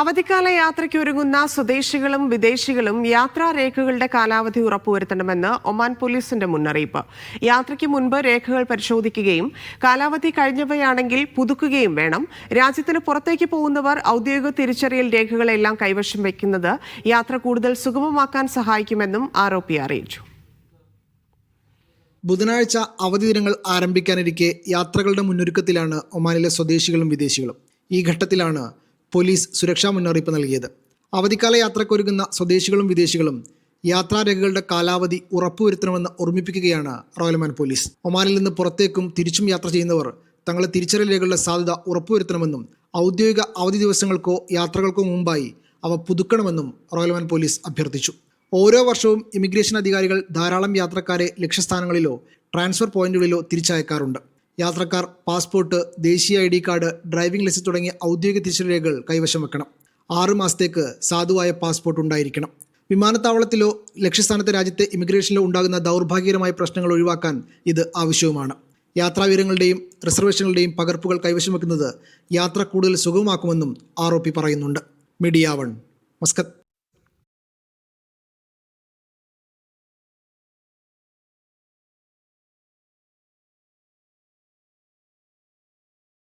അവധിക്കാല യാത്രയ്ക്ക് ഒരുങ്ങുന്ന സ്വദേശികളും വിദേശികളും യാത്രാ രേഖകളുടെ കാലാവധി ഉറപ്പുവരുത്തണമെന്ന് ഒമാൻ പോലീസിന്റെ മുന്നറിയിപ്പ്. യാത്രയ്ക്ക് മുൻപ് രേഖകൾ പരിശോധിക്കുകയും കാലാവധി കഴിഞ്ഞവയാണെങ്കിൽ പുതുക്കുകയും വേണം. രാജ്യത്തിന് പുറത്തേക്ക് പോകുന്നവർ ഔദ്യോഗിക തിരിച്ചറിയൽ രേഖകളെല്ലാം കൈവശം വയ്ക്കുന്നത് യാത്ര കൂടുതൽ സുഗമമാക്കാൻ സഹായിക്കുമെന്നും ആരോപി അറിയിച്ചു. ബുധനാഴ്ച അവധി ദിനങ്ങൾ ആരംഭിക്കാനിരിക്കെ യാത്രകളുടെ മുന്നൊരുക്കത്തിലാണ് ഒമാനിലെ സ്വദേശികളും വിദേശികളും. ഈ ഘട്ടത്തിലാണ് പോലീസ് സുരക്ഷാ മുന്നറിയിപ്പ് നൽകിയത്. അവധിക്കാല യാത്രക്കൊരുങ്ങുന്ന സ്വദേശികളും വിദേശികളും യാത്രാരേഖകളുടെ കാലാവധി ഉറപ്പുവരുത്തണമെന്ന് ഓർമ്മിപ്പിക്കുകയാണ് റോയൽമാൻ പോലീസ്. ഒമാനിൽ നിന്ന് പുറത്തേക്കും തിരിച്ചും യാത്ര ചെയ്യുന്നവർ തങ്ങളുടെ തിരിച്ചറിയൽ രേഖകളുടെ സാധ്യത ഉറപ്പുവരുത്തണമെന്നും ഔദ്യോഗിക അവധി ദിവസങ്ങൾക്കോ യാത്രകൾക്കോ മുമ്പായി അവ പുതുക്കണമെന്നും റോയൽമാൻ പോലീസ് അഭ്യർത്ഥിച്ചു. ഓരോ വർഷവും ഇമിഗ്രേഷൻ അധികാരികൾ ധാരാളം യാത്രക്കാരെ ലക്ഷ്യസ്ഥാനങ്ങളിലോ ട്രാൻസ്ഫർ പോയിന്റുകളിലോ തിരിച്ചയക്കാറുണ്ട്. യാത്രക്കാർ പാസ്പോർട്ട് ദേശീയ I D card driving licence തുടങ്ങിയ ഔദ്യോഗിക രേഖകൾ കൈവശം വെക്കണം. ആറ് മാസത്തേക്ക് സാധുവായ പാസ്പോർട്ട് ഉണ്ടായിരിക്കണം. വിമാനത്താവളത്തിലോ ലക്ഷ്യസ്ഥാനത്തെ രാജ്യത്തെ ഇമിഗ്രേഷനിലോ ഉണ്ടാകുന്ന ദൗർഭാഗ്യകരമായ പ്രശ്നങ്ങൾ ഒഴിവാക്കാൻ ഇത് ആവശ്യവുമാണ്. യാത്രാവിവരങ്ങളുടെയും റിസർവേഷനുകളുടെയും പകർപ്പുകൾ കൈവശം വെക്കുന്നത് യാത്ര കൂടുതൽ സുഗമമാക്കുമെന്നും ആർ പറയുന്നുണ്ട്. Media one Muscat.